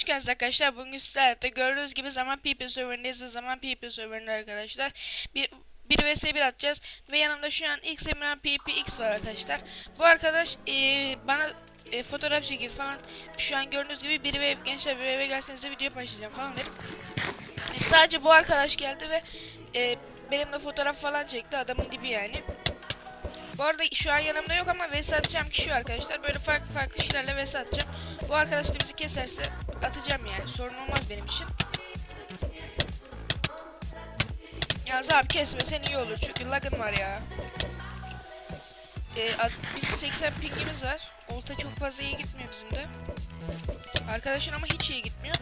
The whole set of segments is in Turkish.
hoş geldiniz arkadaşlar. Bugün sizlerle de gördüğünüz gibi zaman PP serverindeyiz ve zaman PP serverinde arkadaşlar. Bir, bir vs 1 atacağız ve yanımda şu an X Emirhan PPX var arkadaşlar. Bu arkadaş eee, bana e, fotoğraf çekil falan. Şu an gördüğünüz gibi bir ve gençler bir eve gelsenize video paylaşacağım falan dedim. E, sadece bu arkadaş geldi ve e, benimle fotoğraf falan çekti adamın dibi yani. Bu arada şu an yanımda yok ama vs atacağım kişi arkadaşlar. Böyle farklı farklı kişilerle vs atacağım. Bu arkadaş da bizi keserse atacağım yani. Sorun olmaz benim için. Yalnız abi kesmesen iyi olur çünkü lagın var ya. Ee, bizim 80 pingimiz var. Olta çok fazla iyi gitmiyor bizim de. Arkadaşın ama hiç iyi gitmiyor.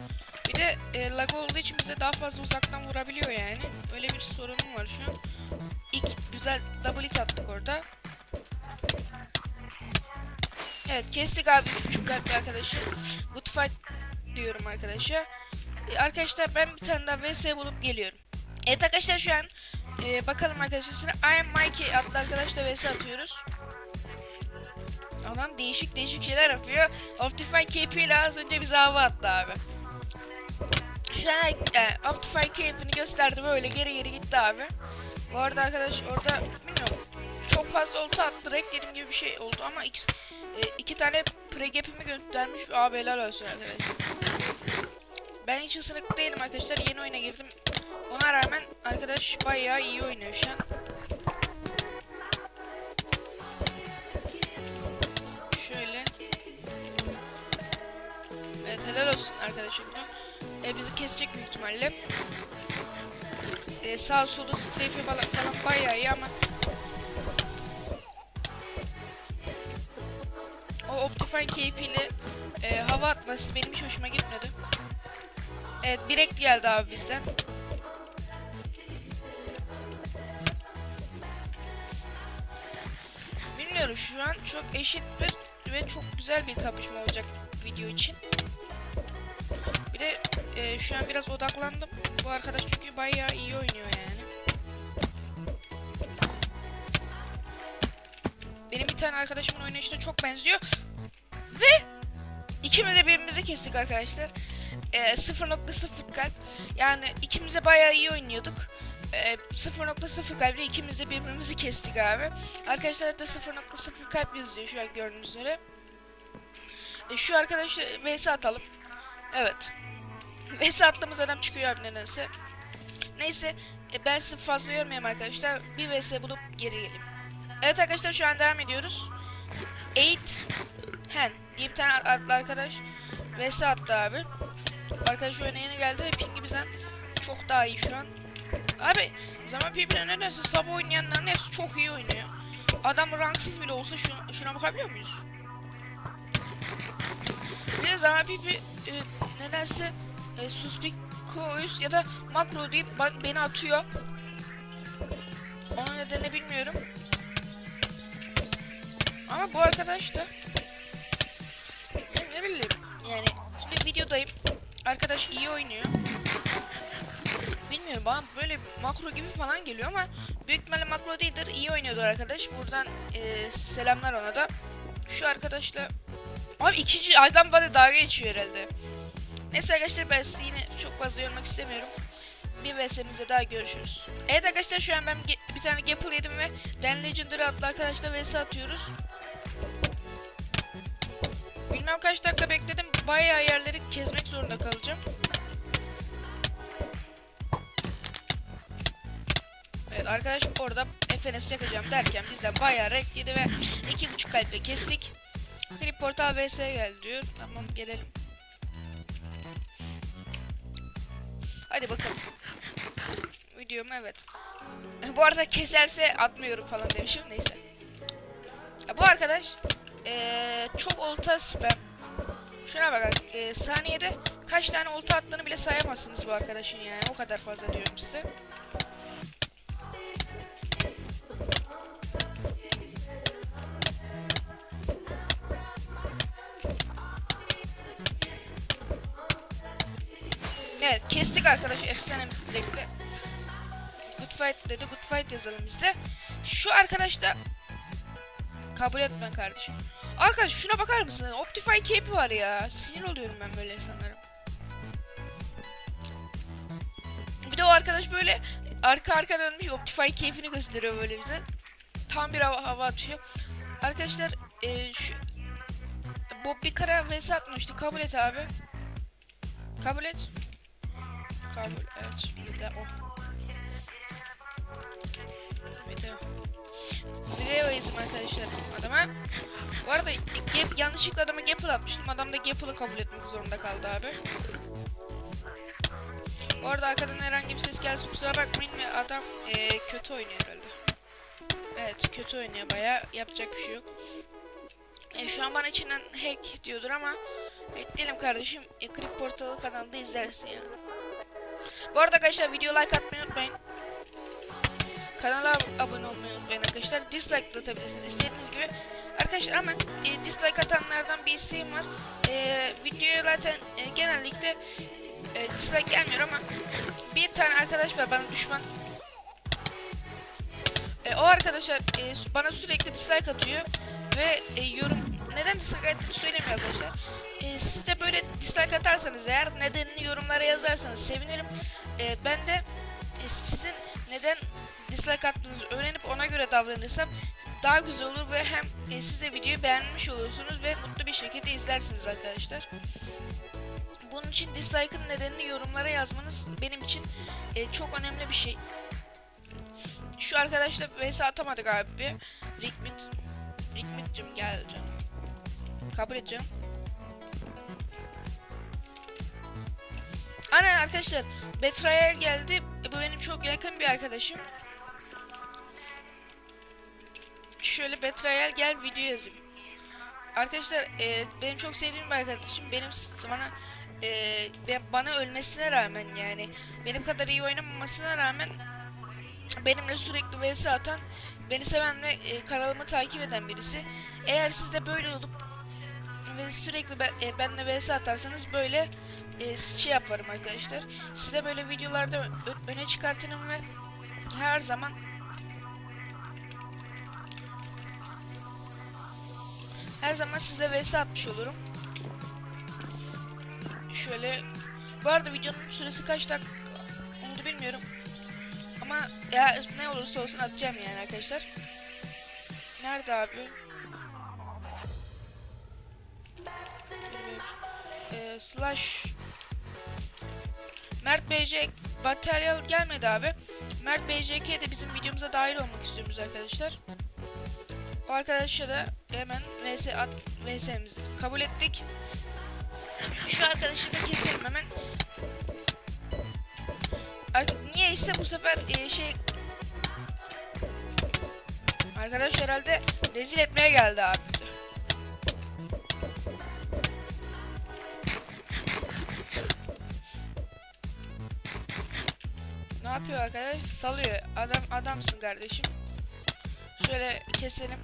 Bir de e, lag olduğu için bize daha fazla uzaktan vurabiliyor yani. Öyle bir sorunum var şu an. İlk güzel double hit attık orada. Evet kestik abi 3.5 kalpli arkadaşı. Good fight diyorum arkadaşa. Ee, arkadaşlar ben bir tane daha vs bulup geliyorum. Evet arkadaşlar şu an e, bakalım arkadaşlar şimdi I am Mikey adlı arkadaşla vs atıyoruz. Adam değişik değişik şeyler yapıyor. Optify KP ile az önce bize hava attı abi. Şu an yani, Optify KP'ni gösterdi böyle geri geri gitti abi. Bu arada arkadaş orada çok fazla olta attı direkt dediğim gibi bir şey oldu ama iki, e, iki tane pre-gap'imi göndermiş. Abi helal olsun arkadaşlar. Ben hiç ısınık değilim arkadaşlar. Yeni oyuna girdim. Ona rağmen arkadaş bayağı iyi oynuyor şu an. Şöyle. Evet helal olsun arkadaşım. E, bizi kesecek büyük ihtimalle. E, sağ solu strafe falan, falan bayağı iyi ama Optifine KP ile e, hava atması benim hiç hoşuma gitmedi. Evet direkt geldi abi bizden. Bilmiyorum şu an çok eşit bir ve çok güzel bir kapışma olacak video için. Bir de e, şu an biraz odaklandım. Bu arkadaş çünkü bayağı iyi oynuyor yani. Benim bir tane arkadaşımın oynayışına çok benziyor. Ve ikimiz de birbirimizi kestik arkadaşlar. Ee, 0.0 kalp. Yani ikimiz de bayağı iyi oynuyorduk. Ee, 0.0 kalple ikimiz de birbirimizi kestik abi. Arkadaşlar hatta 0.0 kalp yazıyor şu an gördüğünüz üzere. Ee, şu arkadaşı vs atalım. Evet. vs attığımız adam çıkıyor abi nedense. Neyse e, ben sizi fazla yormayayım arkadaşlar. Bir vs bulup geri geleyim. Evet arkadaşlar şu an devam ediyoruz. 8 Hen diye bir tane adlı arkadaş vs attı abi. Arkadaş oyuna yeni geldi ve pingi bizden çok daha iyi şu an. Abi zaman birbirine nedense sabah oynayanların hepsi çok iyi oynuyor. Adam ranksız bile olsa şuna, şuna bakabiliyor muyuz? Bir zaman pipi e, nedense e, suspicious ya da makro deyip beni atıyor. Onun nedenini bilmiyorum. Ama bu arkadaş da yani şimdi videodayım. Arkadaş iyi oynuyor. Bilmiyorum bana böyle makro gibi falan geliyor ama büyük ihtimalle makro değildir. İyi oynuyordur arkadaş. Buradan eee, selamlar ona da. Şu arkadaşla Abi ikinci adam bana dalga geçiyor herhalde. Neyse arkadaşlar ben sizi yine çok fazla yormak istemiyorum. Bir VS'mizde daha görüşürüz. Evet arkadaşlar şu an ben bir tane Gapple yedim ve Dan Legendary adlı arkadaşla VS atıyoruz. Bilmem kaç dakika bekledim. Bayağı yerleri kezmek zorunda kalacağım. Evet arkadaş orada FNS yakacağım derken bizden bayağı renk yedi ve iki buçuk kalple kestik. Clip Portal vs geldi diyor. Tamam gelelim. Hadi bakalım. Videom evet. Bu arada keserse atmıyorum falan demişim neyse. Ya bu arkadaş eee, çok olta spam. Şuna bak eee, saniyede kaç tane olta attığını bile sayamazsınız bu arkadaşın yani o kadar fazla diyorum size. Evet kestik arkadaş efsanemiz direkt. Good fight dedi. Good fight yazalım biz de. Şu arkadaş da kabul etme kardeşim. Arkadaş şuna bakar mısın? Optifine cape var ya. Sinir oluyorum ben böyle insanlara. Bir de o arkadaş böyle arka arka dönmüş Optifine cape'ini gösteriyor böyle bize. Tam bir hava, hava atıyor. Arkadaşlar e, şu Bob bir kara vs atmıştı. Kabul et abi. Kabul et. Kabul et. Bir de o. Bir de o. Video izim arkadaşlar adama. Bu arada gap, yanlışlıkla adama Gapple atmıştım. Adam da Gapple'ı kabul etmek zorunda kaldı abi. Bu arada arkadan herhangi bir ses gelse kusura bakmayın ve adam eee, kötü oynuyor herhalde. Evet kötü oynuyor baya yapacak bir şey yok. E, şu an bana içinden hack diyordur ama bekleyelim kardeşim. E, Klip Portalı kanalında izlersin ya. Bu arada arkadaşlar video like atmayı unutmayın. Kanala ab- abone olmayı unutmayın arkadaşlar. Dislike atabilirsiniz istediğiniz gibi. Arkadaşlar ama e, dislike atanlardan bir isteğim var. E, videoya zaten e, genellikle e, dislike gelmiyor ama bir tane arkadaş var bana düşman. E, o arkadaşlar e, bana sürekli dislike atıyor ve e, yorum neden dislike attığını söylemiyor arkadaşlar. E, siz de böyle dislike atarsanız eğer nedenini yorumlara yazarsanız sevinirim. E, ben de sizin neden dislike attığınızı öğrenip ona göre davranırsam daha güzel olur ve hem e, siz de videoyu beğenmiş olursunuz ve mutlu bir şekilde izlersiniz arkadaşlar. Bunun için dislike'ın nedenini yorumlara yazmanız benim için e, çok önemli bir şey. Şu arkadaşla vs atamadık abi. Rickmit. Rickmit'cim gel canım. Kabul et arkadaşlar Betrayal geldi. E, bu benim çok yakın bir arkadaşım. Şöyle Betrayal gel video yazayım. Arkadaşlar e, benim çok sevdiğim bir arkadaşım. Benim bana e, bana ölmesine rağmen yani benim kadar iyi oynamamasına rağmen benimle sürekli vs atan, beni seven ve e, kanalımı takip eden birisi. Eğer siz de böyle olup ve sürekli be, e, benimle vs atarsanız böyle e, şey yaparım arkadaşlar. Size böyle videolarda öne çıkartırım ve her zaman her zaman size vs atmış olurum. Şöyle bu arada videonun süresi kaç dakika onu da bilmiyorum. Ama ya ne olursa olsun atacağım yani arkadaşlar. Nerede abi? Slash Mert BC materyal gelmedi abi. Mert BCK de bizim videomuza dahil olmak istiyoruz arkadaşlar. O arkadaşa da hemen VS at VS'mizi kabul ettik. Şu arkadaşı da keselim hemen. Niye ise bu sefer e, şey Arkadaş herhalde rezil etmeye geldi abi Ne yapıyor arkadaş? Salıyor. Adam adamsın kardeşim. Şöyle keselim.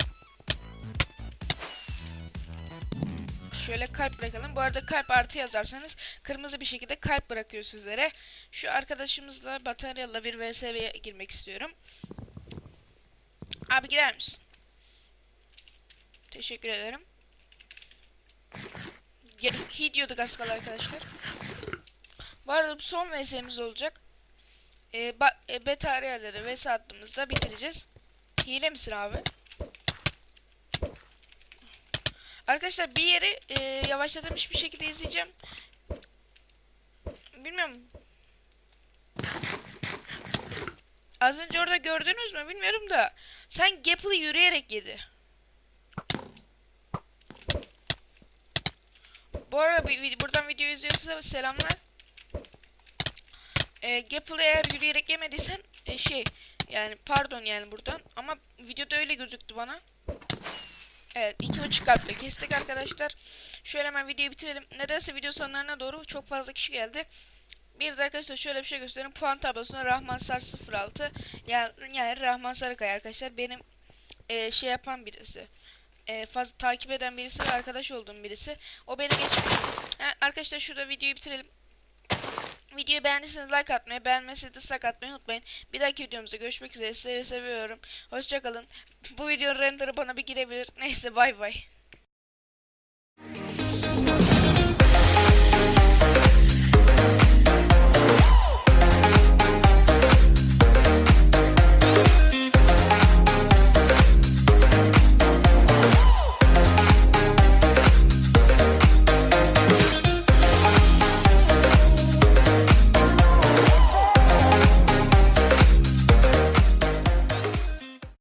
Şöyle kalp bırakalım. Bu arada kalp artı yazarsanız kırmızı bir şekilde kalp bırakıyor sizlere. Şu arkadaşımızla bataryayla bir VS'ye girmek istiyorum. Abi girer misin? Teşekkür ederim. He diyorduk az arkadaşlar. Bu arada bu son VS'miz olacak. Ee, ba- e, bataryayla VS attığımızda bitireceğiz. Hile misin abi? Arkadaşlar bir yeri e, yavaşlatılmış bir şekilde izleyeceğim. Bilmiyorum. Az önce orada gördünüz mü bilmiyorum da. Sen Gapple'ı yürüyerek yedi. Bu arada bir, buradan video izliyorsanız selamlar. E, Gapple'ı eğer yürüyerek yemediysen e, şey yani pardon yani buradan ama videoda öyle gözüktü bana. Evet iki buçuk kalple kestik arkadaşlar. Şöyle hemen videoyu bitirelim. Nedense video sonlarına doğru çok fazla kişi geldi. Bir de arkadaşlar şöyle bir şey göstereyim. Puan tablosunda Rahman Sar 06. Yani, yani Rahman Sarıkaya arkadaşlar benim e, şey yapan birisi. E, fazla takip eden birisi ve arkadaş olduğum birisi. O beni geçmiş. Arkadaşlar şurada videoyu bitirelim. Videoyu beğendiyseniz like atmayı, beğenmezseniz dislike atmayı unutmayın. Bir dahaki videomuzda görüşmek üzere. Sizleri seviyorum. Hoşçakalın. Bu videonun renderı bana bir girebilir. Neyse bay bay.